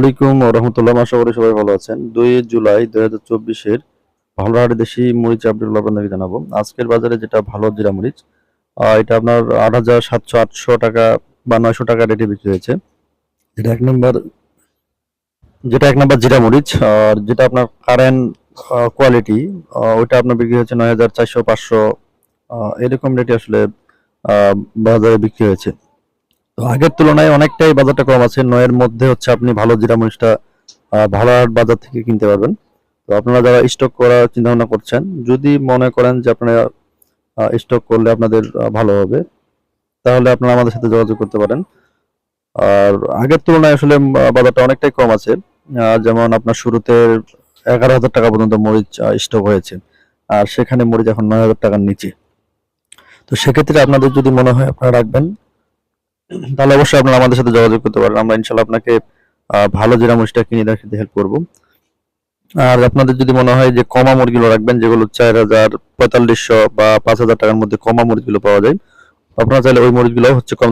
আলাইকুম রহমতুল্লাহ আশা করি সবাই ভালো আছেন। দুই জুলাই দুই হাজার চব্বিশের ভালো হাটে দেশি মরিচ আপডেট আপনাদেরকে জানাব। আজকের বাজারে যেটা ভালো জিরা মরিচ এটা আপনার আট হাজার সাতশো আটশো টাকা বা নয়শো টাকা রেটে বিক্রি হয়েছে। যেটা এক নম্বর, যেটা এক নম্বর জিরা মরিচ, আর যেটা আপনার কারেন্ট কোয়ালিটি ওইটা আপনার বিক্রি হচ্ছে নয় হাজার চারশো পাঁচশো এরকম রেটে আসলে বাজারে বিক্রি হয়েছে। তো আগের তুলনায় অনেকটাই বাজারটা কম আছে। নয়ের মধ্যে হচ্ছে আপনি ভালো জিরা মরিচটা হাট বাজার থেকে কিনতে পারবেন। তো আপনারা যারা স্টক করার চিন্তা ভাবনা করছেন, যদি মনে করেন যে আপনারা স্টক করলে আপনাদের ভালো হবে, তাহলে আপনারা আমাদের সাথে যোগাযোগ করতে পারেন। আর আগের তুলনায় আসলে বাজারটা অনেকটাই কম আছে। যেমন আপনার শুরুতে এগারো হাজার টাকা পর্যন্ত মরিচ স্টক হয়েছে। আর সেখানে মরিচ এখন নয় হাজার টাকার নিচে। তো সেক্ষেত্রে আপনাদের যদি মনে হয়, আপনারা রাখবেন। তাহলে অবশ্যই আপনারা আমাদের সাথে যোগাযোগ করতে পারেন। আমরা ইনশাল্লাহ আপনাকে ভালো জিরা মরিচটা কিনে দেওয়ার সাথে হেল্প করব। আর আপনাদের যদি মনে হয় যে কমা মুরগিগুলো রাখবেন, যেগুলো চার হাজার পঁয়তাল্লিশশো বা পাঁচ হাজার টাকার মধ্যে কমা মুরগিগুলো পাওয়া যায়, আপনারা চাইলে ওই মুরগিগুলো হচ্ছে কম